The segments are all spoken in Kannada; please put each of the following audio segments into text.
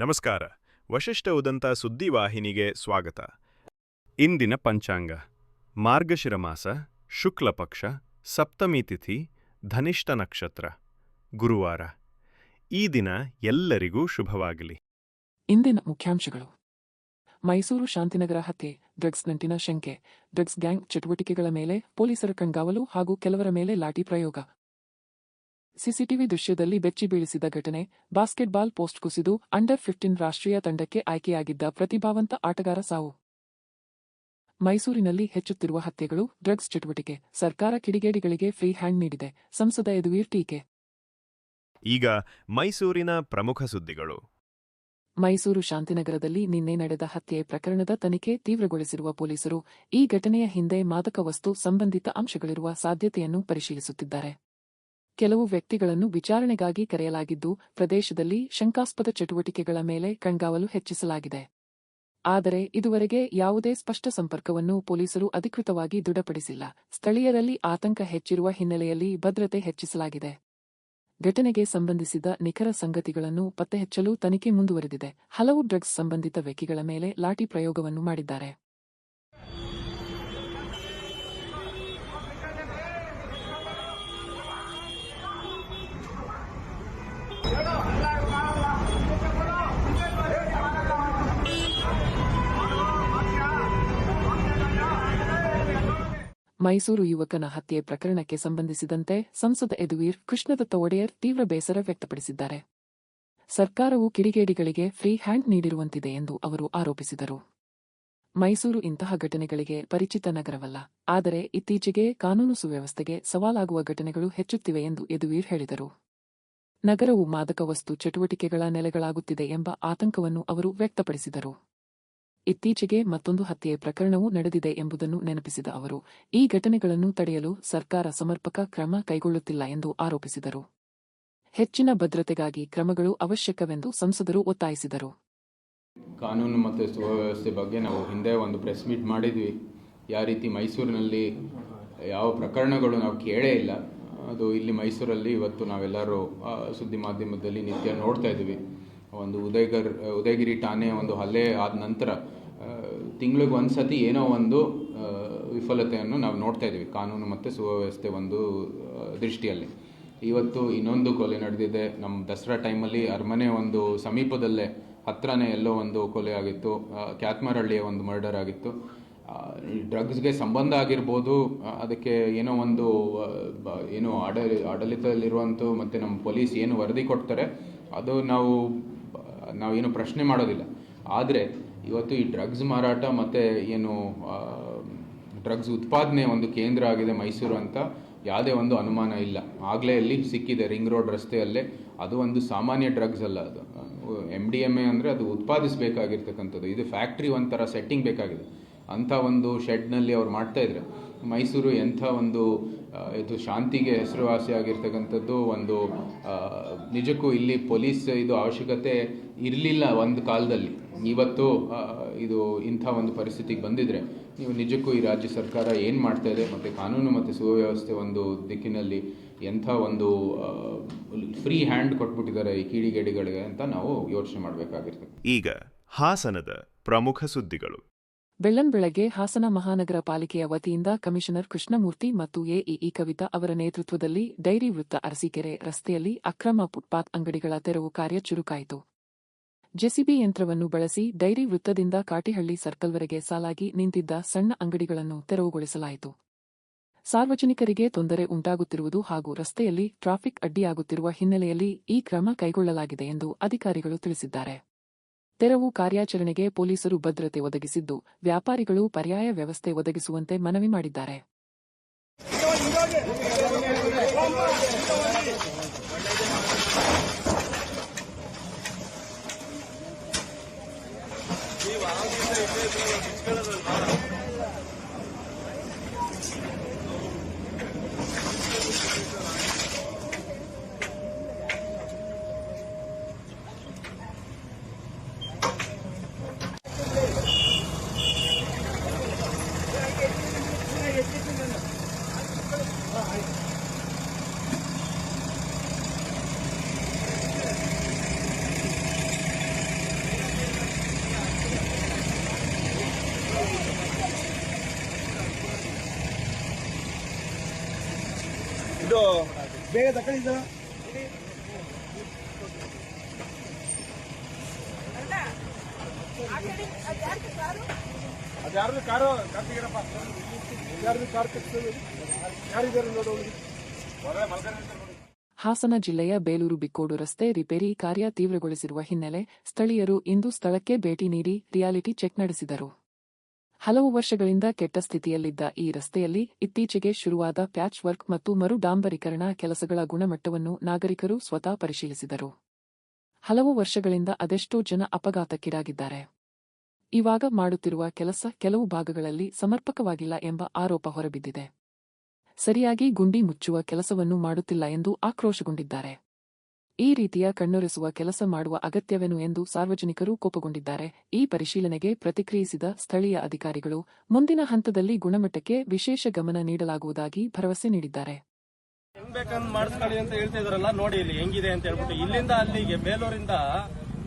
ನಮಸ್ಕಾರ. ವಶಿಷ್ಠ ಉದಂತ ಸುದ್ದಿವಾಹಿನಿಗೆ ಸ್ವಾಗತ. ಇಂದಿನ ಪಂಚಾಂಗ. ಮಾರ್ಗಶಿರ ಮಾಸ ಶುಕ್ಲ ಪಕ್ಷ, ಸಪ್ತಮಿ ತಿಥಿ, ಧನಿಷ್ಠ ನಕ್ಷತ್ರ. ಗುರುವಾರ. ಈ ದಿನ ಎಲ್ಲರಿಗೂ ಶುಭವಾಗಲಿ. ಇಂದಿನ ಮುಖ್ಯಾಂಶಗಳು. ಮೈಸೂರು ಶಾಂತಿನಗರ ಹತ್ಯೆ, ಡ್ರಗ್ಸ್ ನಂಟಿನ ಶಂಕೆ, ಡ್ರಗ್ಸ್ ಗ್ಯಾಂಗ್ ಚಟುವಟಿಕೆಗಳ ಮೇಲೆ ಪೊಲೀಸರ ಕಣ್ಗಾವಲು ಹಾಗೂ ಕೆಲವರ ಮೇಲೆ ಲಾಠಿ ಪ್ರಯೋಗ. ಸಿಸಿಟಿವಿ ದೃಶ್ಯದಲ್ಲಿ ಬೆಚ್ಚಿ ಬೀಳಿಸಿದ ಘಟನೆ ಬಾಸ್ಕೆಟ್ಬಾಲ್ ಪೋಸ್ಟ್ ಕುಸಿದು ಅಂಡರ್ ಫಿಫ್ಟೀನ್ ರಾಷ್ಟ್ರೀಯ ತಂಡಕ್ಕೆ ಆಯ್ಕೆಯಾಗಿದ್ದ ಪ್ರತಿಭಾವಂತ ಆಟಗಾರ ಸಾವು. ಮೈಸೂರಿನಲ್ಲಿ ಹೆಚ್ಚುತ್ತಿರುವ ಹತ್ಯೆಗಳು ಡ್ರಗ್ಸ್ ಚಟುವಟಿಕೆ ಸರ್ಕಾರ ಕಿಡಿಗೇಡಿಗಳಿಗೆ ಫ್ರೀ ಹ್ಯಾಂಡ್ ನೀಡಿದೆ ಸಂಸದ ಯದುವೀರ್ ಟೀಕೆ. ಈಗ ಮೈಸೂರಿನ ಪ್ರಮುಖ ಸುದ್ದಿಗಳು. ಮೈಸೂರು ಶಾಂತಿನಗರದಲ್ಲಿ ನಿನ್ನೆ ನಡೆದ ಹತ್ಯೆ ಪ್ರಕರಣದ ತನಿಖೆ ತೀವ್ರಗೊಳಿಸಿರುವ ಪೊಲೀಸರು ಈ ಘಟನೆಯ ಹಿಂದೆ ಮಾದಕ ವಸ್ತು ಸಂಬಂಧಿತ ಅಂಶಗಳಿರುವ ಸಾಧ್ಯತೆಯನ್ನು ಪರಿಶೀಲಿಸುತ್ತಿದ್ದಾರೆ. ಕೆಲವು ವ್ಯಕ್ತಿಗಳನ್ನು ವಿಚಾರಣೆಗಾಗಿ ಕರೆಯಲಾಗಿದ್ದು, ಪ್ರದೇಶದಲ್ಲಿ ಶಂಕಾಸ್ಪದ ಚಟುವಟಿಕೆಗಳ ಮೇಲೆ ಕಣ್ಗಾವಲು ಹೆಚ್ಚಿಸಲಾಗಿದೆ. ಆದರೆ, ಇದುವರೆಗೆ ಯಾವುದೇ ಸ್ಪಷ್ಟ ಸಂಪರ್ಕವನ್ನು ಪೊಲೀಸರು ಅಧಿಕೃತವಾಗಿ ದೃಢಪಡಿಸಿಲ್ಲ. ಸ್ಥಳೀಯರಲ್ಲಿ ಆತಂಕ ಹೆಚ್ಚಿರುವ ಹಿನ್ನೆಲೆಯಲ್ಲಿ ಭದ್ರತೆ ಹೆಚ್ಚಿಸಲಾಗಿದೆ. ಘಟನೆಗೆ ಸಂಬಂಧಿಸಿದ ನಿಖರ ಸಂಗತಿಗಳನ್ನು ಪತ್ತೆಹಚ್ಚಲು ತನಿಖೆ ಮುಂದುವರೆದಿದೆ. ಹಲವು ಡ್ರಗ್ಸ್ ಸಂಬಂಧಿತ ವ್ಯಕ್ತಿಗಳ ಮೇಲೆ ಲಾಠಿ ಪ್ರಯೋಗವನ್ನು ಮಾಡಿದ್ದಾರೆ. ಮೈಸೂರು ಯುವಕನ ಹತ್ಯೆ ಪ್ರಕರಣಕ್ಕೆ ಸಂಬಂಧಿಸಿದಂತೆ ಸಂಸದ ಯದುವೀರ್ ಕೃಷ್ಣದತ್ತ ಒಡೆಯರ್ ತೀವ್ರ ಬೇಸರ ವ್ಯಕ್ತಪಡಿಸಿದ್ದಾರೆ. ಸರ್ಕಾರವು ಕಿಡಿಗೇಡಿಗಳಿಗೆ ಫ್ರೀ ಹ್ಯಾಂಡ್ ನೀಡಿರುವಂತಿದೆ ಎಂದು ಅವರು ಆರೋಪಿಸಿದರು. ಮೈಸೂರು ಇಂತಹ ಘಟನೆಗಳಿಗೆ ಪರಿಚಿತ ನಗರವಲ್ಲ, ಆದರೆ ಇತ್ತೀಚೆಗೆ ಕಾನೂನು ಸುವ್ಯವಸ್ಥೆಗೆ ಸವಾಲಾಗುವ ಘಟನೆಗಳು ಹೆಚ್ಚುತ್ತಿವೆ ಎಂದು ಯದುವೀರ್ ಹೇಳಿದರು. ನಗರವು ಮಾದಕ ವಸ್ತು ಚಟುವಟಿಕೆಗಳ ನೆಲೆಗಳಾಗುತ್ತಿದೆ ಎಂಬ ಆತಂಕವನ್ನು ಅವರು ವ್ಯಕ್ತಪಡಿಸಿದರು. ಇತ್ತೀಚೆಗೆ ಮತ್ತೊಂದು ಹತ್ಯೆ ಪ್ರಕರಣವೂ ನಡೆದಿದೆ ಎಂಬುದನ್ನು ನೆನಪಿಸಿದ ಅವರು, ಈ ಘಟನೆಗಳನ್ನು ತಡೆಯಲು ಸರ್ಕಾರ ಸಮರ್ಪಕ ಕ್ರಮ ಕೈಗೊಳ್ಳುತ್ತಿಲ್ಲ ಎಂದು ಆರೋಪಿಸಿದರು. ಹೆಚ್ಚಿನ ಭದ್ರತೆಗಾಗಿ ಕ್ರಮಗಳು ಅವಶ್ಯಕವೆಂದು ಸಂಸದರು ಒತ್ತಾಯಿಸಿದರು. ಕಾನೂನು ಮತ್ತು ಸುವ್ಯವಸ್ಥೆ ಬಗ್ಗೆ ನಾವು ಹಿಂದೆ ಒಂದು ಪ್ರೆಸ್ ಮೀಟ್ ಮಾಡಿದ್ವಿ. ಯಾವ ರೀತಿ ಮೈಸೂರಿನಲ್ಲಿ ಯಾವ ಪ್ರಕರಣಗಳು ನಾವು ಕೇಳೇ ಇಲ್ಲ. ಅದು ಇಲ್ಲಿ ಮೈಸೂರಲ್ಲಿ ಇವತ್ತು ನಾವೆಲ್ಲರೂ ಸುದ್ದಿ ಮಾಧ್ಯಮದಲ್ಲಿ ನಿತ್ಯ ನೋಡ್ತಾ ಇದ್ದೀವಿ ಒಂದು ಉದಯಗರ್, ಉದಯಗಿರಿ ಠಾಣೆ ಒಂದು ಹಲ್ಲೆ ಆದ ನಂತರ ತಿಂಗಳಿಗೆ ಒಂದು ಸತಿ ಏನೋ ಒಂದು ವಿಫಲತೆಯನ್ನು ನಾವು ನೋಡ್ತಾ ಇದ್ದೀವಿ ಕಾನೂನು ಮತ್ತು ಸುವ್ಯವಸ್ಥೆ ಒಂದು ದೃಷ್ಟಿಯಲ್ಲಿ. ಇವತ್ತು ಇನ್ನೊಂದು ಕೊಲೆ ನಡೆದಿದೆ. ನಮ್ಮ ದಸರಾ ಟೈಮಲ್ಲಿ ಅರಮನೆ ಒಂದು ಸಮೀಪದಲ್ಲೇ ಹತ್ರನೇ ಎಲ್ಲೋ ಒಂದು ಕೊಲೆ ಆಗಿತ್ತು. ಕ್ಯಾತ್ಮರಹಳ್ಳಿಯ ಒಂದು ಮರ್ಡರ್ ಆಗಿತ್ತು. ಡ್ರಗ್ಸ್ಗೆ ಸಂಬಂಧ ಆಗಿರ್ಬೋದು ಅದಕ್ಕೆ ಏನೋ ಒಂದು ಏನು ಆಡಳಿ ಆಡಳಿತದಲ್ಲಿರುವಂಥ ಮತ್ತು ನಮ್ಮ ಪೊಲೀಸ್ ಏನು ವರದಿ ಕೊಡ್ತಾರೆ, ಅದು ನಾವು ನಾವೇನು ಪ್ರಶ್ನೆ ಮಾಡೋದಿಲ್ಲ. ಆದರೆ ಇವತ್ತು ಈ ಡ್ರಗ್ಸ್ ಮಾರಾಟ ಮತ್ತು ಏನು ಡ್ರಗ್ಸ್ ಉತ್ಪಾದನೆ ಒಂದು ಕೇಂದ್ರ ಆಗಿದೆ ಮೈಸೂರು ಅಂತ, ಯಾವುದೇ ಒಂದು ಅನುಮಾನ ಇಲ್ಲ. ಆಗಲೇ ಇಲ್ಲಿ ಸಿಕ್ಕಿದೆ, ರಿಂಗ್ ರೋಡ್ ರಸ್ತೆಯಲ್ಲೇ. ಅದು ಒಂದು ಸಾಮಾನ್ಯ ಡ್ರಗ್ಸ್ ಅಲ್ಲ ಅದು. ಎಂ ಡಿ ಎಂ ಎ ಅಂದರೆ ಅದು ಉತ್ಪಾದಿಸಬೇಕಾಗಿರ್ತಕ್ಕಂಥದ್ದು. ಇದು ಫ್ಯಾಕ್ಟ್ರಿ ಒಂಥರ ಸೆಟ್ಟಿಂಗ್ ಬೇಕಾಗಿದೆ. ಅಂಥ ಒಂದು ಶೆಡ್ನಲ್ಲಿ ಅವ್ರು ಮಾಡ್ತಾಯಿದ್ರೆ ಮೈಸೂರು ಎಂಥ ಒಂದು ಇದು ಶಾಂತಿಗೆ ಹೆಸರುವಾಸಿ ಆಗಿರ್ತಕ್ಕಂಥದ್ದು ಒಂದು ನಿಜಕ್ಕೂ ಇಲ್ಲಿ ಪೊಲೀಸ್ ಇದು ಅವಶ್ಯಕತೆ ಇರಲಿಲ್ಲ ಒಂದು ಕಾಲದಲ್ಲಿ. ಇವತ್ತು ಇದು ಇಂಥ ಒಂದು ಪರಿಸ್ಥಿತಿಗೆ ಬಂದಿದ್ರೆ ನೀವು ನಿಜಕ್ಕೂ ಈ ರಾಜ್ಯ ಸರ್ಕಾರ ಏನು ಮಾಡ್ತಾ ಇದೆ ಮತ್ತು ಕಾನೂನು ಮತ್ತು ಸುವ್ಯವಸ್ಥೆ ಒಂದು ದಿಕ್ಕಿನಲ್ಲಿ ಎಂಥ ಒಂದು ಫ್ರೀ ಹ್ಯಾಂಡ್ ಕೊಟ್ಬಿಟ್ಟಿದ್ದಾರೆ ಈ ಕೀಡಿಗೇಡಿಗಳಿಗೆ ಅಂತ ನಾವು ಯೋಚನೆ ಮಾಡಬೇಕಾಗಿರ್ತದೆ. ಈಗ ಹಾಸನದ ಪ್ರಮುಖ ಸುದ್ದಿಗಳು. ಬೆಳ್ಳಂಬೆಳಗ್ಗೆ ಹಾಸನ ಮಹಾನಗರ ಪಾಲಿಕೆಯ ವತಿಯಿಂದ ಕಮಿಷನರ್ ಕೃಷ್ಣಮೂರ್ತಿ ಮತ್ತು ಎಇಇ ಕವಿತಾ ಅವರ ನೇತೃತ್ವದಲ್ಲಿ ಡೈರಿ ವೃತ್ತ ಅರಸೀಕೆರೆ ರಸ್ತೆಯಲ್ಲಿ ಅಕ್ರಮ ಫುಟ್ಪಾತ್ ಅಂಗಡಿಗಳ ತೆರವು ಕಾರ್ಯ ಚುರುಕಾಯಿತು. ಜೆಸಿಬಿ ಯಂತ್ರವನ್ನು ಬಳಸಿ ಡೈರಿ ವೃತ್ತದಿಂದ ಕಾಟಿಹಳ್ಳಿ ಸರ್ಕಲ್ವರೆಗೆ ಸಾಲಾಗಿ ನಿಂತಿದ್ದ ಸಣ್ಣ ಅಂಗಡಿಗಳನ್ನು ತೆರವುಗೊಳಿಸಲಾಯಿತು. ಸಾರ್ವಜನಿಕರಿಗೆ ತೊಂದರೆ ಉಂಟಾಗುತ್ತಿರುವುದು ಹಾಗೂ ರಸ್ತೆಯಲ್ಲಿ ಟ್ರಾಫಿಕ್ ಅಡ್ಡಿಯಾಗುತ್ತಿರುವ ಹಿನ್ನೆಲೆಯಲ್ಲಿ ಈ ಕ್ರಮ ಕೈಗೊಳ್ಳಲಾಗಿದೆ ಎಂದು ಅಧಿಕಾರಿಗಳು ತಿಳಿಸಿದ್ದಾರೆ. ತೆರವು ಕಾರ್ಯಾಚರಣೆಗೆ ಪೊಲೀಸರು ಭದ್ರತೆ ಒದಗಿಸಿದ್ದು ವ್ಯಾಪಾರಿಗಳು ಪರ್ಯಾಯ ವ್ಯವಸ್ಥೆ ಒದಗಿಸುವಂತೆ ಮನವಿ ಮಾಡಿದ್ದಾರೆ. ಇದು ಬೇಗ ತಕೊಂಡಿದ್ದ ಸರ್ ಅದ್ಯಾರ್ದು ಕಾರು? ಕಾರ್ತಿಕೇರಪ್ಪ ಯಾರ್ದು ಕಾರ್ ಕಟ್ತದೆ ಯಾರಿದ್ದಾರೆ ನೋಡು ಅವ್ರಿಗೆ. ಹೊರಗಡೆ ನೋಡಿ. ಹಾಸನ ಜಿಲ್ಲೆಯ ಬೇಲೂರು ಬಿಕ್ಕೋಡು ರಸ್ತೆ ರಿಪೇರಿ ಕಾರ್ಯ ತೀವ್ರಗೊಳಿಸಿರುವ ಹಿನ್ನೆಲೆ ಸ್ಥಳೀಯರು ಇಂದು ಸ್ಥಳಕ್ಕೆ ಭೇಟಿ ನೀಡಿ ರಿಯಾಲಿಟಿ ಚೆಕ್ ನಡೆಸಿದರು. ಹಲವು ವರ್ಷಗಳಿಂದ ಕೆಟ್ಟ ಸ್ಥಿತಿಯಲ್ಲಿದ್ದ ಈ ರಸ್ತೆಯಲ್ಲಿ ಇತ್ತೀಚೆಗೆ ಶುರುವಾದ ಪ್ಯಾಚ್ ವರ್ಕ್ ಮತ್ತು ಮರು ಡಾಂಬರೀಕರಣ ಕೆಲಸಗಳ ಗುಣಮಟ್ಟವನ್ನು ನಾಗರಿಕರು ಸ್ವತಃ ಪರಿಶೀಲಿಸಿದರು. ಹಲವು ವರ್ಷಗಳಿಂದ ಅದೆಷ್ಟೋ ಜನ ಅಪಘಾತಕ್ಕೀಡಾಗಿದ್ದಾರೆ. ಇವಾಗ ಮಾಡುತ್ತಿರುವ ಕೆಲಸ ಕೆಲವು ಭಾಗಗಳಲ್ಲಿ ಸಮರ್ಪಕವಾಗಿಲ್ಲ ಎಂಬ ಆರೋಪ ಹೊರಬಿದ್ದಿದೆ. ಸರಿಯಾಗಿ ಗುಂಡಿ ಮುಚ್ಚುವ ಕೆಲಸವನ್ನು ಮಾಡುತ್ತಿಲ್ಲ ಎಂದು ಆಕ್ರೋಶಗೊಂಡಿದ್ದಾರೆ. ಈ ರೀತಿಯ ಕಣ್ಣೊರೆಸುವ ಕೆಲಸ ಮಾಡುವ ಅಗತ್ಯವೇನು ಎಂದು ಸಾರ್ವಜನಿಕರು ಕೋಪಗೊಂಡಿದ್ದಾರೆ. ಈ ಪರಿಶೀಲನೆಗೆ ಪ್ರತಿಕ್ರಿಯಿಸಿದ ಸ್ಥಳೀಯ ಅಧಿಕಾರಿಗಳು ಮುಂದಿನ ಹಂತದಲ್ಲಿ ಗುಣಮಟ್ಟಕ್ಕೆ ವಿಶೇಷ ಗಮನ ನೀಡಲಾಗುವುದಾಗಿ ಭರವಸೆ ನೀಡಿದ್ದಾರೆ. ಬಿಗ್ ಬೋರ್ಡ್ ಅಂತ ಹೇಳ್ತಾ ನೋಡಿ ಹೆಂಗಿದೆ ಅಂತ ಹೇಳ್ಬಿಟ್ಟು. ಇಲ್ಲಿಂದ ಅಲ್ಲಿಗೆ, ಬೇಲೂರಿಂದ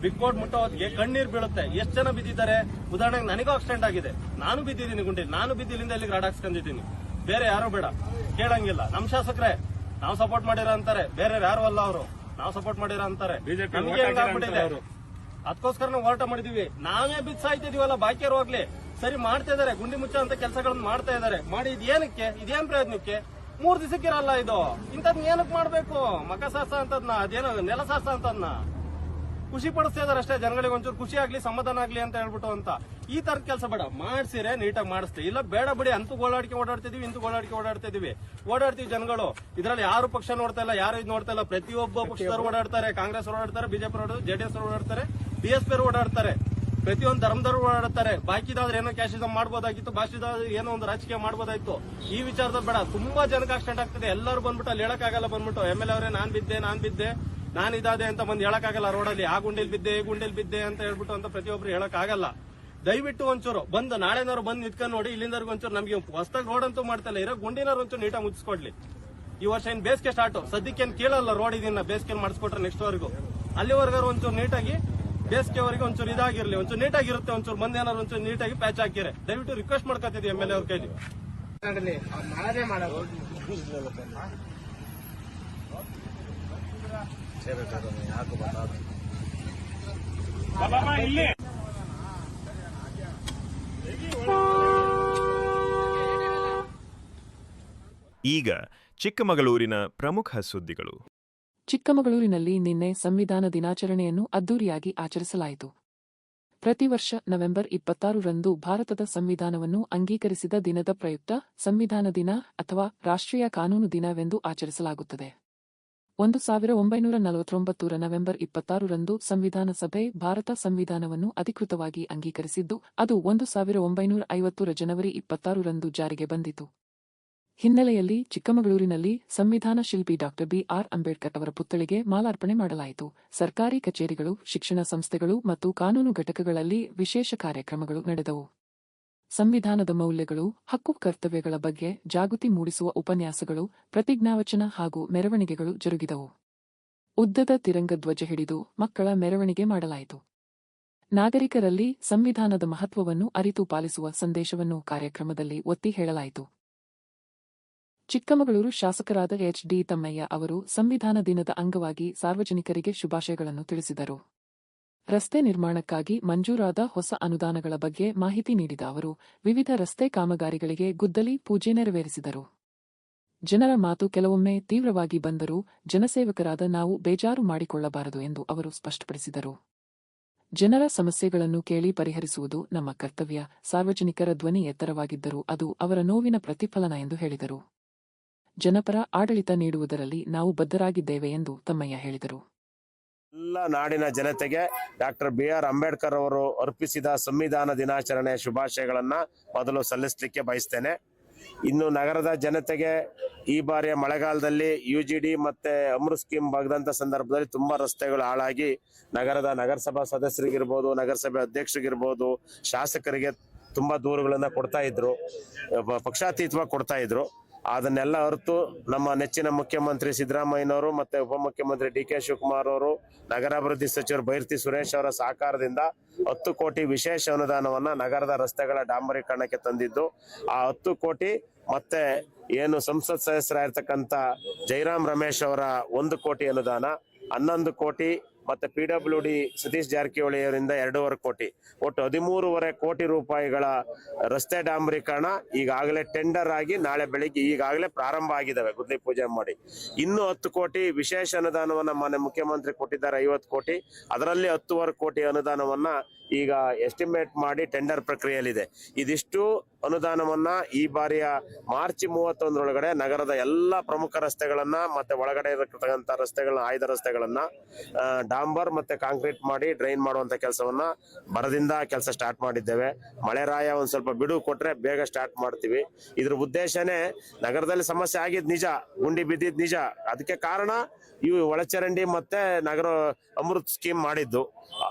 ಬಿಕ್ಕೋಡ್ ಮುಟ್ಟೋ ಹೊತ್ತಿಗೆ ಕಣ್ಣೀರ್ ಬೀಳುತ್ತೆ. ಎಷ್ಟು ಜನ ಬಿದ್ದಿದ್ದಾರೆ? ಉದಾಹರಣೆಗೆ ನನಗೂ ಆಕ್ಸಿಡೆಂಟ್ ಆಗಿದೆ. ನಾನು ಬಿದ್ದಿದ್ದೀನಿ ಗುಂಡಿ. ನಾನು ಬಿದ್ದಿಲ್ಲಿಂದ ಇಲ್ಲಿಗೆ ರಾಡ್ ಹಾಕ್ಸ್ಕೊಂಡಿದ್ದೀನಿ ಬೇರೆ ಯಾರು ಬೇಡ. ಕೇಳಂಗಿಲ್ಲ. ನಮ್ಮ ಶಾಸಕರೇ, ನಾವು ಸಪೋರ್ಟ್ ಮಾಡಿರೋ ಅಂತಾರೆ. ಬೇರೆ ಯಾರು ಅಲ್ಲ ಅವರು. ನಾವು ಸಪೋರ್ಟ್ ಮಾಡಿರ ಅಂತಾರೆ. ಬಿಜೆಪಿ ಅದಕ್ಕೋಸ್ಕರ ನಾವು ಹೋರಾಟ ಮಾಡಿದೀವಿ. ನಾವೇ ಬಿತ್ಸಾಯ್ತಿದೀವಲ್ಲ ಸಾಯ್ತಿದೀವಲ್ಲ ಬಾಕಿಯರು ಹೋಗ್ಲಿ. ಸರಿ ಮಾಡ್ತಾ ಇದಾರೆ. ಗುಂಡಿ ಮುಚ್ಚ ಅಂತ ಕೆಲಸಗಳನ್ನ ಮಾಡ್ತಾ ಇದಾರೆ. ಮಾಡಿ ಇದೇನಕ್ಕೆ? ಇದೇನ್ ಪ್ರಯತ್ನಕ್ಕೆ? ಮೂರ್ ದಿವಸಕ್ಕಿರಲ್ಲ ಇದು. ಇಂಥದ್ ಏನಕ್ ಮಾಡ್ಬೇಕು? ಮಕ ಸಾಸ ಅಂತದ್ನ ಅದೇನೋ ನೆಲ ಸಾಸ ಅಂತದ್ನ. ಖುಷಿ ಪಡಿಸ್ತಾ ಇದಾರೆ ಅಷ್ಟೇ ಜನಗಳಿಗೆ ಒಂಚೂರು ಖುಷಿ ಆಗ್ಲಿ ಸಮಾಧಾನ ಆಗ್ಲಿ ಅಂತ ಹೇಳ್ಬಿಟ್ಟು ಅಂತ. ಈ ತರ ಕೆಲಸ ಬೇಡ. ಮಾಡ್ಸಿರೆ ನೀಟಾಗಿ ಮಾಡಿಸ್ತೀವಿ. ಇಲ್ಲ ಬೇಡ ಬಿಡಿ ಅಂತೂ ಓಡಾಡಿಕೆ ಓಡಾಡ್ತಿದೀವಿ ಇಂತೂ ಓಡಾಡಿಕೆ ಓಡಾಡ್ತಿದೀವಿ. ಓಡಾಡ್ತೀವಿ ಜನಗಳು. ಇದರಲ್ಲಿ ಯಾರು ಪಕ್ಷ ನೋಡ್ತಾ ಇಲ್ಲ ಯಾರು ಇದು ನೋಡ್ತಾ ಇಲ್ಲ. ಪ್ರತಿಯೊಬ್ಬ ಪಕ್ಷದವರು ಓಡಾಡ್ತಾರೆ ಕಾಂಗ್ರೆಸ್ ಓಡಾಡ್ತಾರೆ ಬಿಜೆಪಿ ಓಡಾಡ್ತಾರೆ ಜೆಡಿಎಸ್ ಓಡಾಡ್ತಾರೆ ಬಿಎಸ್ಪಿ ಓಡಾಡ್ತಾರೆ. ಪ್ರತಿಯೊಂದು ಧರ್ಮದವರು ಓಡಾಡ್ತಾರೆ. ಬಾಕಿದಾದ್ರೆ ಏನೋ ಕ್ಯಾಶಿಸಮ್ ಮಾಡ್ಬೋದಾಗಿತ್ತು ಬಾಕಿದಾದ್ರೆ ಏನೋ ಒಂದು ರಾಜಕೀಯ ಮಾಡ್ಬೋದಾಗಿತ್ತು ಈ ವಿಚಾರದಲ್ಲಿ ಬೇಡ. ತುಂಬಾ ಜನಕ್ಕೆ ಆಕ್ಸಿಡೆಂಟ್ ಆಗ್ತದೆ. ಎಲ್ಲರೂ ಬಂದ್ಬಿಟ್ಟು ಅಲ್ಲಿ ಹೇಳಕ್ಕಾಗಲ್ಲ ಬಂದ್ಬಿಟ್ಟು. ಎಂ ಎಲ್ ಅವರೇ ನಾನ್ ಬಿದ್ದೆ ನಾನ್ ಬಿದ್ದೆ. ನಾನ್ ಇದಾದೆ ಅಂತ ಬಂದು ಹೇಳಕ್ಕಾಗಲ್ಲ ರೋಡಲ್ಲಿ ಆ ಗುಂಡಿಲ್ ಬಿದ್ದೆ ಈ ಗುಂಡಿಲ್ ಬಿದ್ದೆ ಅಂತ ಹೇಳ್ಬಿಟ್ಟು ಅಂತ ಪ್ರತಿಯೊಬ್ರು ಹೇಳಕ್ಕಾಗಲ್ಲ. ದಯವಿಟ್ಟು ಒಂಚೂರು ಬಂದು ನಾಳೆನವ್ರು ಬಂದು ನಿಂತ್ಕೊಂಡು ನೋಡಿ ಇಲ್ಲಿಂದವ್ರಿಗೆ ಒಂಚೂರು ನಮಗೆ ಹೊಸದಾಗಿ ರೋಡ್ ಅಂತೂ ಮಾಡ್ತಲ್ಲ ಇರೋ ಗುಂಡಿನವ್ರು ಒಂಚೂರು ನೀಟಾಗಿ ಮುಚ್ಚಿಸ್ಕೊಡ್ಲಿ. ಈ ವರ್ಷ ಏನ್ ಬೇಸಿಗೆ ಸ್ಟಾರ್ಟ್. ಸದ್ಯಕ್ಕೆ ಏನ್ ಕೇಳಲ್ಲ ರೋಡ್ ಇದನ್ನ ಬೇಸಿಗೆ ಮಾಡಿಸ್ಕೊಟ್ರೆ ನೆಕ್ಸ್ಟ್ ವರೆಗೂ ಅಲ್ಲಿವರೆಗೂ ಒಂಚೂರು ನೀಟಾಗಿ ಬೇಸಿಗೆವರೆಗೆ ಒಂಚೂರು ಇದಾಗಿರ್ಲಿ ಒಂಚೂರು ನೀಟಾಗಿರುತ್ತೆ ಒಂಚೂರು ಮಂದಿ ಏನಾದ್ರು ಒಂಚೂರು ನೀಟಾಗಿ ಪ್ಯಾಚ್ ಹಾಕಿರೆ. ದಯವಿಟ್ಟು ರಿಕ್ವೆಸ್ಟ್ ಮಾಡ್ಕೊತಿದ್ವಿ ಎಂ ಎಲ್ ಎ ಅವ್ರ ಕೈಲಿ. ಈಗ ಚಿಕ್ಕಮಗಳೂರಿನ ಪ್ರಮುಖ ಸುದ್ದಿಗಳು. ಚಿಕ್ಕಮಗಳೂರಿನಲ್ಲಿ ನಿನ್ನೆ ಸಂವಿಧಾನ ದಿನಾಚರಣೆಯನ್ನು ಅದ್ದೂರಿಯಾಗಿ ಆಚರಿಸಲಾಯಿತು. ಪ್ರತಿ ವರ್ಷ ನವೆಂಬರ್ ಇಪ್ಪತ್ತಾರರಂದು ಭಾರತದ ಸಂವಿಧಾನವನ್ನು ಅಂಗೀಕರಿಸಿದ ದಿನದ ಪ್ರಯುಕ್ತ ಸಂವಿಧಾನ ದಿನ ಅಥವಾ ರಾಷ್ಟ್ರೀಯ ಕಾನೂನು ದಿನವೆಂದು ಆಚರಿಸಲಾಗುತ್ತದೆ. ಒಂದು ಸಾವಿರ ಒಂಬೈನೂರ ನಲವತ್ತೊಂಬತ್ತರ ನವೆಂಬರ್ ಇಪ್ಪತ್ತಾರು ರಂದು ಸಂವಿಧಾನ ಸಭೆ ಭಾರತ ಸಂವಿಧಾನವನ್ನು ಅಧಿಕೃತವಾಗಿ ಅಂಗೀಕರಿಸಿದ್ದು, ಅದು ಒಂದು ಸಾವಿರ ಒಂಬೈನೂರ ಐವತ್ತರ ಜನವರಿ ಇಪ್ಪತ್ತಾರು ರಂದು ಜಾರಿಗೆ ಬಂದಿತು. ಹಿನ್ನೆಲೆಯಲ್ಲಿ ಚಿಕ್ಕಮಗಳೂರಿನಲ್ಲಿ ಸಂವಿಧಾನ ಶಿಲ್ಪಿ ಡಾ ಬಿಆರ್ ಅಂಬೇಡ್ಕರ್ ಅವರ ಪುತ್ಥಳಿಗೆ ಮಾಲಾರ್ಪಣೆ ಮಾಡಲಾಯಿತು. ಸರ್ಕಾರಿ ಕಚೇರಿಗಳು, ಶಿಕ್ಷಣ ಸಂಸ್ಥೆಗಳು ಮತ್ತು ಕಾನೂನು ಘಟಕಗಳಲ್ಲಿ ವಿಶೇಷ ಕಾರ್ಯಕ್ರಮಗಳು ನಡೆದವು. ಸಂವಿಧಾನದ ಮೌಲ್ಯಗಳು, ಹಕ್ಕು ಕರ್ತವ್ಯಗಳ ಬಗ್ಗೆ ಜಾಗೃತಿ ಮೂಡಿಸುವ ಉಪನ್ಯಾಸಗಳು, ಪ್ರತಿಜ್ಞಾವಚನ ಹಾಗೂ ಮೆರವಣಿಗೆಗಳು ಜರುಗಿದವು. ಉದ್ದದ ತಿರಂಗ ಧ್ವಜ ಹಿಡಿದು ಮಕ್ಕಳ ಮೆರವಣಿಗೆ ಮಾಡಲಾಯಿತು. ನಾಗರಿಕರಲ್ಲಿ ಸಂವಿಧಾನದ ಮಹತ್ವವನ್ನು ಅರಿತು ಪಾಲಿಸುವ ಸಂದೇಶವನ್ನು ಕಾರ್ಯಕ್ರಮದಲ್ಲಿ ಒತ್ತಿ ಹೇಳಲಾಯಿತು. ಚಿಕ್ಕಮಗಳೂರು ಶಾಸಕರಾದ ಎಚ್ ಡಿ ತಮ್ಮಯ್ಯ ಅವರು ಸಂವಿಧಾನ ದಿನದ ಅಂಗವಾಗಿ ಸಾರ್ವಜನಿಕರಿಗೆ ಶುಭಾಶಯಗಳನ್ನು ತಿಳಿಸಿದರು. ರಸ್ತೆ ನಿರ್ಮಾಣಕ್ಕಾಗಿ ಮಂಜೂರಾದ ಹೊಸ ಅನುದಾನಗಳ ಬಗ್ಗೆ ಮಾಹಿತಿ ನೀಡಿದ ಅವರು, ವಿವಿಧ ರಸ್ತೆ ಕಾಮಗಾರಿಗಳಿಗೆ ಗುದ್ದಲಿ ಪೂಜೆ ನೆರವೇರಿಸಿದರು. ಜನರ ಮಾತು ಕೆಲವೊಮ್ಮೆ ತೀವ್ರವಾಗಿ ಬಂದರೂ ಜನಸೇವಕರಾದ ನಾವು ಬೇಜಾರು ಮಾಡಿಕೊಳ್ಳಬಾರದು ಎಂದು ಅವರು ಸ್ಪಷ್ಟಪಡಿಸಿದರು. ಜನರ ಸಮಸ್ಯೆಗಳನ್ನು ಕೇಳಿ ಪರಿಹರಿಸುವುದು ನಮ್ಮ ಕರ್ತವ್ಯ. ಸಾರ್ವಜನಿಕರ ಧ್ವನಿ ಎತ್ತರವಾಗಿದ್ದರೂ ಅದು ಅವರ ನೋವಿನ ಪ್ರತಿಫಲನ ಎಂದು ಹೇಳಿದರು. ಜನಪರ ಆಡಳಿತ ನೀಡುವುದರಲ್ಲಿ ನಾವು ಬದ್ಧರಾಗಿದ್ದೇವೆ ಎಂದು ತಮ್ಮಯ್ಯ ಹೇಳಿದರು. ಎಲ್ಲ ನಾಡಿನ ಜನತೆಗೆ ಡಾಕ್ಟರ್ ಬಿ ಆರ್ ಅಂಬೇಡ್ಕರ್ ಅವರು ಅರ್ಪಿಸಿದ ಸಂವಿಧಾನ ದಿನಾಚರಣೆ ಶುಭಾಶಯಗಳನ್ನ ಮೊದಲು ಸಲ್ಲಿಸಲಿಕ್ಕೆ ಬಯಸ್ತೇನೆ. ಇನ್ನು ನಗರದ ಜನತೆಗೆ ಈ ಬಾರಿಯ ಮಳೆಗಾಲದಲ್ಲಿ ಯು ಜಿ ಡಿ ಮತ್ತೆ ಅಮೃತ್ ಸ್ಕೀಮ್ ಬಗ್ದಂತ ಸಂದರ್ಭದಲ್ಲಿ ತುಂಬಾ ರಸ್ತೆಗಳು ಹಾಳಾಗಿ ನಗರದ ನಗರಸಭಾ ಸದಸ್ಯರಿಗಿರ್ಬೋದು, ನಗರಸಭೆ ಅಧ್ಯಕ್ಷರಿಗಿರ್ಬೋದು, ಶಾಸಕರಿಗೆ ತುಂಬಾ ದೂರುಗಳನ್ನ ಕೊಡ್ತಾ ಇದ್ರು ಪಕ್ಷಾತೀತವಾಗಿ ಕೊಡ್ತಾ ಇದ್ರು. ಅದನ್ನೆಲ್ಲ ಅರ್ತು ನಮ್ಮ ನೆಚ್ಚಿನ ಮುಖ್ಯಮಂತ್ರಿ ಸಿದ್ದರಾಮಯ್ಯನವರು ಮತ್ತೆ ಉಪಮುಖ್ಯಮಂತ್ರಿ ಡಿ ಕೆ ಶಿವಕುಮಾರ್ ಅವರು, ನಗರಾಭಿವೃದ್ಧಿ ಸಚಿವರು ಬೈರ್ತಿ ಸುರೇಶ್ ಅವರ ಸಹಕಾರದಿಂದ ಹತ್ತು ಕೋಟಿ ವಿಶೇಷ ಅನುದಾನವನ್ನ ನಗರದ ರಸ್ತೆಗಳ ಡಾಂಬರೀಕರಣಕ್ಕೆ ತಂದಿದ್ದು, ಆ ಹತ್ತು ಕೋಟಿ ಮತ್ತೆ ಏನು ಸಂಸತ್ ಸದಸ್ಯರಾಗಿರ್ತಕ್ಕಂಥ ಜೈರಾಮ್ ರಮೇಶ್ ಅವರ ಒಂದು ಕೋಟಿ ಅನುದಾನ, ಹನ್ನೊಂದು ಕೋಟಿ ಮತ್ತೆ P W D Satish Jarkiholi ಅವರಿಂದ ಎರಡೂವರೆ ಕೋಟಿ. ಒಟ್ಟು ಹದಿಮೂರುವರೆ ಕೋಟಿ ರೂಪಾಯಿಗಳ ರಸ್ತೆ ಡಾಂಬರೀಕರಣ ಈಗಾಗಲೇ ಟೆಂಡರ್ ಆಗಿ ನಾಳೆ ಬೆಳಿಗ್ಗೆ ಈಗಾಗಲೇ ಪ್ರಾರಂಭ ಆಗಿದ್ದಾವೆ ಗುದ್ಲಿ ಪೂಜೆ ಮಾಡಿ. ಇನ್ನು ಹತ್ತು ಕೋಟಿ ವಿಶೇಷ ಅನುದಾನವನ್ನ ಮಾನ್ಯ ಮುಖ್ಯಮಂತ್ರಿ ಕೊಟ್ಟಿದ್ದಾರೆ ಐವತ್ತು ಕೋಟಿ. ಅದರಲ್ಲಿ ಹತ್ತುವರೆ ಕೋಟಿ ಅನುದಾನವನ್ನ ಈಗ ಎಸ್ಟಿಮೇಟ್ ಮಾಡಿ ಟೆಂಡರ್ ಪ್ರಕ್ರಿಯೆಯಲ್ಲಿದೆ. ಇದಿಷ್ಟು ಅನುದಾನವನ್ನ ಈ ಬಾರಿಯ ಮಾರ್ಚ್ ಮೂವತ್ತೊಂದರೊಳಗಡೆ ನಗರದ ಎಲ್ಲ ಪ್ರಮುಖ ರಸ್ತೆಗಳನ್ನ ಮತ್ತೆ ಒಳಗಡೆ ಇರತಕ್ಕಂತ ರಸ್ತೆಗಳನ್ನ, ಆಯ್ದ ರಸ್ತೆಗಳನ್ನ ಡಾಂಬರ್ ಮತ್ತೆ ಕಾಂಕ್ರೀಟ್ ಮಾಡಿ ಡ್ರೈನ್ ಮಾಡುವಂತ ಕೆಲಸವನ್ನ ಬರದಿಂದ ಕೆಲಸ ಸ್ಟಾರ್ಟ್ ಮಾಡಿದ್ದೇವೆ. ಮಳೆರಾಯ ಒಂದ್ ಸ್ವಲ್ಪ ಬಿಡು ಕೊಟ್ರೆ ಬೇಗ ಸ್ಟಾರ್ಟ್ ಮಾಡ್ತೀವಿ. ಇದ್ರ ಉದ್ದೇಶನೇ ನಗರದಲ್ಲಿ ಸಮಸ್ಯೆ ಆಗಿದ್ ನಿಜ, ಗುಂಡಿ ಬಿದ್ದಿದ್ ನಿಜ. ಅದಕ್ಕೆ ಕಾರಣ ಇವು ಒಳಚರಂಡಿ ಮತ್ತೆ ನಗರ ಅಮೃತ್ ಸ್ಕೀಮ್ ಮಾಡಿದ್ದು.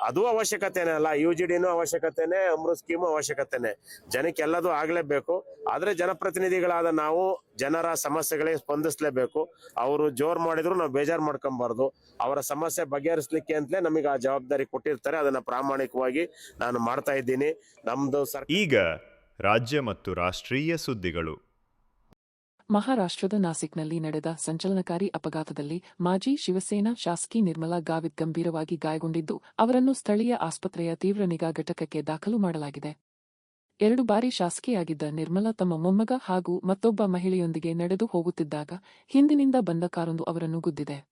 ಅದು ಅವಶ್ಯಕತೆನೇ ಅಲ್ಲ ಯು ಜಿ ಅವಶ್ಯಕತೆನೆ, ಅಮೃತ್ ಸ್ಕೀಮು ಅವಶ್ಯಕತೆನೆ. ಜನಕ್ಕೆ ಎಲ್ಲದೂ ಆಗ್ಲೇಬೇಕು. ಆದ್ರೆ ಜನಪ್ರತಿನಿಧಿಗಳಾದ ನಾವು ಜನರ ಸಮಸ್ಯೆಗಳಿಗೆ ಸ್ಪಂದಿಸ್ಲೇಬೇಕು. ಅವರು ಜೋರ್ ಮಾಡಿದ್ರು ನಾವು ಬೇಜಾರು ಮಾಡ್ಕೊಬಾರ್ದು. ಅವರ ಸಮಸ್ಯೆ ಬಗೆಹರಿಸ್ಲಿಕ್ಕೆ ಅಂತಲೇ ನಮಗೆ ಆ ಜವಾಬ್ದಾರಿ ಕೊಟ್ಟಿರ್ತಾರೆ. ಅದನ್ನ ಪ್ರಾಮಾಣಿಕವಾಗಿ ನಾನು ಮಾಡ್ತಾ ಇದ್ದೀನಿ. ನಮ್ದು ಸರ್ಕಾರ ಈಗ ರಾಜ್ಯ ಮತ್ತು ರಾಷ್ಟ್ರೀಯ ಸುದ್ದಿಗಳು. ಮಹಾರಾಷ್ಟ್ರದ ನಾಸಿಕ್ನಲ್ಲಿ ನಡೆದ ಸಂಚಲನಕಾರಿ ಅಪಘಾತದಲ್ಲಿ ಮಾಜಿ ಶಿವಸೇನಾ ಶಾಸಕಿ ನಿರ್ಮಲಾ ಗಾವಿತ್ ಗಂಭೀರವಾಗಿ ಗಾಯಗೊಂಡಿದ್ದು, ಅವರನ್ನು ಸ್ಥಳೀಯ ಆಸ್ಪತ್ರೆಯ ತೀವ್ರ ನಿಗಾ ಘಟಕಕ್ಕೆ ದಾಖಲು ಮಾಡಲಾಗಿದೆ. ಎರಡು ಬಾರಿ ಶಾಸಕಿಯಾಗಿದ್ದ ನಿರ್ಮಲಾ ತಮ್ಮ ಮೊಮ್ಮಗ ಹಾಗೂ ಮತ್ತೊಬ್ಬ ಮಹಿಳೆಯೊಂದಿಗೆ ನಡೆದು ಹೋಗುತ್ತಿದ್ದಾಗ ಹಿಂದಿನಿಂದ ಬಂದ ಕಾರೊಂದು ಅವರನ್ನು ಗುದ್ದಿದೆ.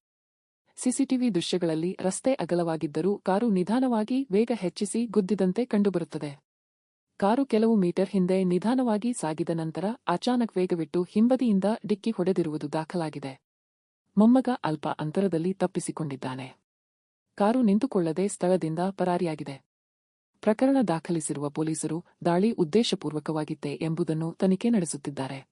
ಸಿಸಿಟಿವಿ ದೃಶ್ಯಗಳಲ್ಲಿ ರಸ್ತೆ ಅಗಲವಾಗಿದ್ದರೂ ಕಾರು ನಿಧಾನವಾಗಿ ವೇಗ ಹೆಚ್ಚಿಸಿ ಗುದ್ದಿದಂತೆ ಕಂಡುಬರುತ್ತದೆ. ಕಾರು ಕೆಲವು ಮೀಟರ್ ಹಿಂದೆ ನಿಧಾನವಾಗಿ ಸಾಗಿದ ನಂತರ ಅಚಾನಕ್ ವೇಗವಿಟ್ಟು ಹಿಂಬದಿಯಿಂದ ಡಿಕ್ಕಿ ಹೊಡೆದಿರುವುದು ದಾಖಲಾಗಿದೆ. ಮೊಮ್ಮಗ ಅಲ್ಪ ಅಂತರದಲ್ಲಿ ತಪ್ಪಿಸಿಕೊಂಡಿದ್ದಾನೆ. ಕಾರು ನಿಂತುಕೊಳ್ಳದೆ ಸ್ಥಳದಿಂದ ಪರಾರಿಯಾಗಿದೆ. ಪ್ರಕರಣ ದಾಖಲಿಸಿರುವ ಪೊಲೀಸರು ದಾಳಿ ಉದ್ದೇಶಪೂರ್ವಕವಾಗಿತ್ತೆ ಎಂಬುದನ್ನು ತನಿಖೆ ನಡೆಸುತ್ತಿದ್ದಾರೆ.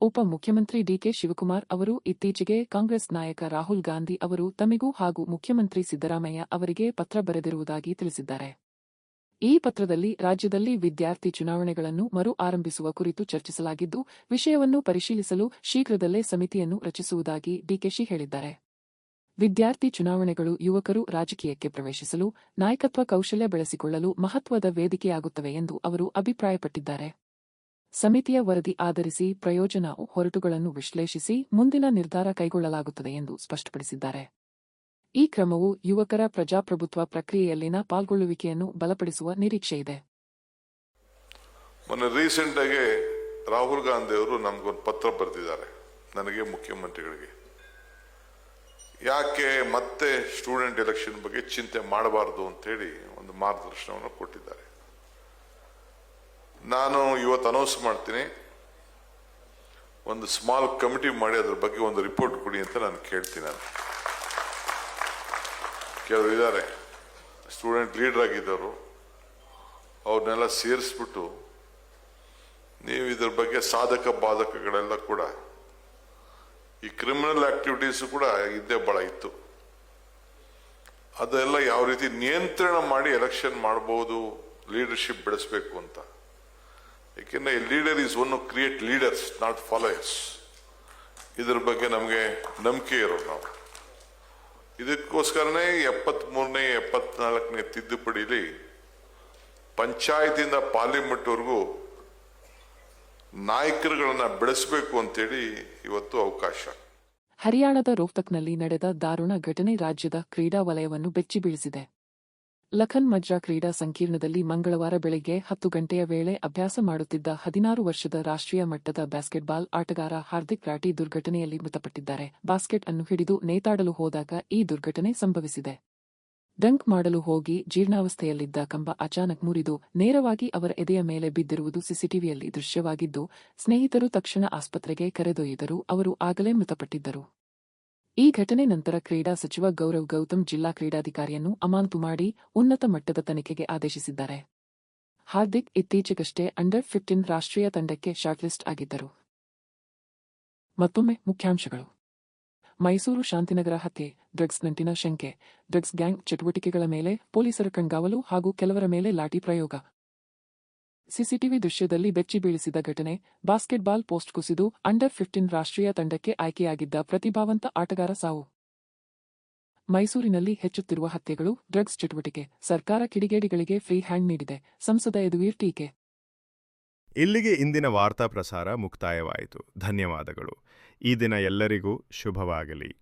ಉಪಮುಖ್ಯಮಂತ್ರಿ ಡಿಕೆ ಶಿವಕುಮಾರ್ ಅವರು ಇತ್ತೀಚೆಗೆ ಕಾಂಗ್ರೆಸ್ ನಾಯಕ ರಾಹುಲ್ ಗಾಂಧಿ ಅವರು ತಮಿಗೂ ಹಾಗೂ ಮುಖ್ಯಮಂತ್ರಿ ಸಿದ್ದರಾಮಯ್ಯ ಅವರಿಗೆ ಪತ್ರ ಬರೆದಿರುವುದಾಗಿ ತಿಳಿಸಿದ್ದಾರೆ. ಈ ಪತ್ರದಲ್ಲಿ ರಾಜ್ಯದಲ್ಲಿ ವಿದ್ಯಾರ್ಥಿ ಚುನಾವಣೆಗಳನ್ನು ಮರು ಆರಂಭಿಸುವ ಕುರಿತು ಚರ್ಚಿಸಲಾಗಿದ್ದು, ವಿಷಯವನ್ನು ಪರಿಶೀಲಿಸಲು ಶೀಘ್ರದಲ್ಲೇ ಸಮಿತಿಯನ್ನು ರಚಿಸುವುದಾಗಿ ಡಿಕೆಶಿ ಹೇಳಿದ್ದಾರೆ. ವಿದ್ಯಾರ್ಥಿ ಚುನಾವಣೆಗಳು ಯುವಕರು ರಾಜಕೀಯಕ್ಕೆ ಪ್ರವೇಶಿಸಲು, ನಾಯಕತ್ವ ಕೌಶಲ್ಯ ಬೆಳೆಸಿಕೊಳ್ಳಲು ಮಹತ್ವದ ವೇದಿಕೆಯಾಗುತ್ತವೆ ಎಂದು ಅವರು ಅಭಿಪ್ರಾಯಪಟ್ಟಿದ್ದಾರೆ. ಸಮಿತಿಯ ವರದಿ ಆಧರಿಸಿ ಪ್ರಯೋಜನ ಹೊರಟುಗಳನ್ನು ವಿಶ್ಲೇಷಿಸಿ ಮುಂದಿನ ನಿರ್ಧಾರ ಕೈಗೊಳ್ಳಲಾಗುತ್ತದೆ ಎಂದು ಸ್ಪಷ್ಟಪಡಿಸಿದ್ದಾರೆ. ಈ ಕ್ರಮವು ಯುವಕರ ಪ್ರಜಾಪ್ರಭುತ್ವ ಪ್ರಕ್ರಿಯೆಯಲ್ಲಿನ ಪಾಲ್ಗೊಳ್ಳುವಿಕೆಯನ್ನು ಬಲಪಡಿಸುವ ನಿರೀಕ್ಷೆಯಿದೆ ಮೊನ್ನೆ ರೀಸೆಂಟಾಗಿ ರಾಹುಲ್ ಗಾಂಧಿ ಅವರು ನಮಗೊಂದು ಪತ್ರ ಬರೆದಿದ್ದಾರೆ, ನನಗೆ ಮುಖ್ಯಮಂತ್ರಿಗಳಿಗೆ. ಯಾಕೆ ಮತ್ತೆ ಸ್ಟೂಡೆಂಟ್ ಎಲೆಕ್ಷನ್ ಬಗ್ಗೆ ಚಿಂತೆ ಮಾಡಬಾರ್ದು ಅಂತೇಳಿ ಒಂದು ಮಾರ್ಗದರ್ಶನವನ್ನು ಕೊಟ್ಟಿದ್ದಾರೆ. ನಾನು ಇವತ್ತು ಅನೌನ್ಸ್ ಮಾಡ್ತೀನಿ, ಒಂದು ಸ್ಮಾಲ್ ಕಮಿಟಿ ಮಾಡಿ ಅದ್ರ ಬಗ್ಗೆ ಒಂದು ರಿಪೋರ್ಟ್ ಕೊಡಿ ಅಂತ ನಾನು ಕೇಳ್ತೀನಿ ನಾನು. ಕೆಲವರು ಇದ್ದಾರೆ ಸ್ಟೂಡೆಂಟ್ ಲೀಡರ್ ಆಗಿದ್ದವರು, ಅವ್ರನ್ನೆಲ್ಲ ಸೇರಿಸ್ಬಿಟ್ಟು ನೀವು ಇದ್ರ ಬಗ್ಗೆ ಸಾಧಕ ಬಾಧಕಗಳೆಲ್ಲ ಕೂಡ, ಈ ಕ್ರಿಮಿನಲ್ ಆಕ್ಟಿವಿಟೀಸ್ ಕೂಡ ಇದ್ದೇ ಬಹಳ ಇತ್ತು. ಅದೆಲ್ಲ ಯಾವ ರೀತಿ ನಿಯಂತ್ರಣ ಮಾಡಿ ಎಲೆಕ್ಷನ್ ಮಾಡಬಹುದು ಲೀಡರ್ಶಿಪ್ ಬೆಳೆಸಬೇಕು ಅಂತ. ಏಕೆಂದ್ರೆ leader is one create leaders not followers ಇದ್ರ ಬಗ್ಗೆ ನಮಗೆ ನಂಬಿಕೆ ಇರೋದು ನಾವು. ಇದಕ್ಕೋಸ್ಕರನೇ ಎಪ್ಪತ್ತ್ ಮೂರನೇ ಎಪ್ಪತ್ನಾಲ್ಕನೇ ತಿದ್ದುಪಡಿಲಿ ಪಂಚಾಯತಿಂದ ಪಾರ್ಲಿಮೆಂಟ್ವರೆಗೂ ನಾಯಕರುಗಳನ್ನ ಬೆಳೆಸಬೇಕು ಅಂತೇಳಿ ಇವತ್ತು ಅವಕಾಶ. ಹರಿಯಾಣದ ರೋಹ್ತಕ್ನಲ್ಲಿ ನಡೆದ ದಾರುಣ ಘಟನೆ ರಾಜ್ಯದ ಕ್ರೀಡಾ ವಲಯವನ್ನು ಬೆಚ್ಚಿಬೀಳಿಸಿದೆ. ಲಖನ್ ಮಜ್ರಾ ಕ್ರೀಡಾ ಸಂಕೀರ್ಣದಲ್ಲಿ ಮಂಗಳವಾರ ಬೆಳಗ್ಗೆ ಹತ್ತು ಗಂಟೆಯ ವೇಳೆ ಅಭ್ಯಾಸ ಮಾಡುತ್ತಿದ್ದ ಹದಿನಾರು ವರ್ಷದ ರಾಷ್ಟ್ರೀಯ ಮಟ್ಟದ ಬ್ಯಾಸ್ಕೆಟ್ಬಾಲ್ ಆಟಗಾರ ಹಾರ್ದಿಕ್ ರಾಠಿ ದುರ್ಘಟನೆಯಲ್ಲಿ ಮೃತಪಟ್ಟಿದ್ದಾರೆ. ಬಾಸ್ಕೆಟ್ ಅನ್ನು ಹಿಡಿದು ನೇತಾಡಲು ಹೋದಾಗ ಈ ದುರ್ಘಟನೆ ಸಂಭವಿಸಿದೆ. ಡಂಕ್ ಮಾಡಲು ಹೋಗಿ ಜೀರ್ಣಾವಸ್ಥೆಯಲ್ಲಿದ್ದ ಕಂಬ ಅಚಾನಕ್ ಮುರಿದು ನೇರವಾಗಿ ಅವರ ಎದೆಯ ಮೇಲೆ ಬಿದ್ದಿರುವುದು ಸಿಸಿಟಿವಿಯಲ್ಲಿ ದೃಶ್ಯವಾಗಿದ್ದು, ಸ್ನೇಹಿತರು ತಕ್ಷಣ ಆಸ್ಪತ್ರೆಗೆ ಕರೆದೊಯ್ದರು. ಅವರು ಆಗಲೇ ಮೃತಪಟ್ಟಿದ್ದರು. ಈ ಘಟನೆ ನಂತರ ಕ್ರೀಡಾ ಸಚಿವ ಗೌರವ್ ಗೌತಮ್ ಜಿಲ್ಲಾ ಕ್ರೀಡಾಧಿಕಾರಿಯನ್ನು ಅಮಾನತು ಮಾಡಿ ಉನ್ನತ ಮಟ್ಟದ ತನಿಖೆಗೆ ಆದೇಶಿಸಿದ್ದಾರೆ. ಹಾರ್ದಿಕ್ ಇತ್ತೀಚೆಗಷ್ಟೇ ಅಂಡರ್ ಫಿಫ್ಟೀನ್ ರಾಷ್ಟ್ರೀಯ ತಂಡಕ್ಕೆ ಶಾರ್ಟ್ಲಿಸ್ಟ್ ಆಗಿದ್ದರು. ಮತ್ತೊಮ್ಮೆ ಮುಖ್ಯಾಂಶಗಳು. ಮೈಸೂರು ಶಾಂತಿನಗರ ಹತ್ಯೆ, ಡ್ರಗ್ಸ್ ನಂಟಿನ ಶಂಕೆ, ಡ್ರಗ್ಸ್ ಗ್ಯಾಂಗ್ ಚಟುವಟಿಕೆಗಳ ಮೇಲೆ ಪೊಲೀಸರ ಕಣ್ಗಾವಲು ಹಾಗೂ ಕೆಲವರ ಮೇಲೆ ಲಾಠಿ ಪ್ರಯೋಗ ಸಿಸಿಟಿವಿ ದೃಶ್ಯದಲ್ಲಿ ಬೆಚ್ಚಿ ಬೀಳಿಸಿದ ಘಟನೆ, ಬಾಸ್ಕೆಟ್ಬಾಲ್ ಪೋಸ್ಟ್ ಕುಸಿದು ಅಂಡರ್ ಫಿಫ್ಟೀನ್ ರಾಷ್ಟ್ರೀಯ ತಂಡಕ್ಕೆ ಆಯ್ಕೆಯಾಗಿದ್ದ ಪ್ರತಿಭಾವಂತ ಆಟಗಾರ ಸಾವು. ಮೈಸೂರಿನಲ್ಲಿ ಹೆಚ್ಚುತ್ತಿರುವ ಹತ್ಯೆಗಳು, ಡ್ರಗ್ಸ್ ಚಟುವಟಿಕೆ, ಸರ್ಕಾರ ಕಿಡಿಗೇಡಿಗಳಿಗೆ ಫ್ರೀ ಹ್ಯಾಂಡ್ ನೀಡಿದೆ, ಸಂಸದ ಯದುವೀರ್ ಟೀಕೆ. ಇಲ್ಲಿಗೆ ಇಂದಿನ ವಾರ್ತಾ ಪ್ರಸಾರ ಮುಕ್ತಾಯವಾಯಿತು. ಧನ್ಯವಾದಗಳು. ಈ ದಿನ ಎಲ್ಲರಿಗೂ ಶುಭವಾಗಲಿ.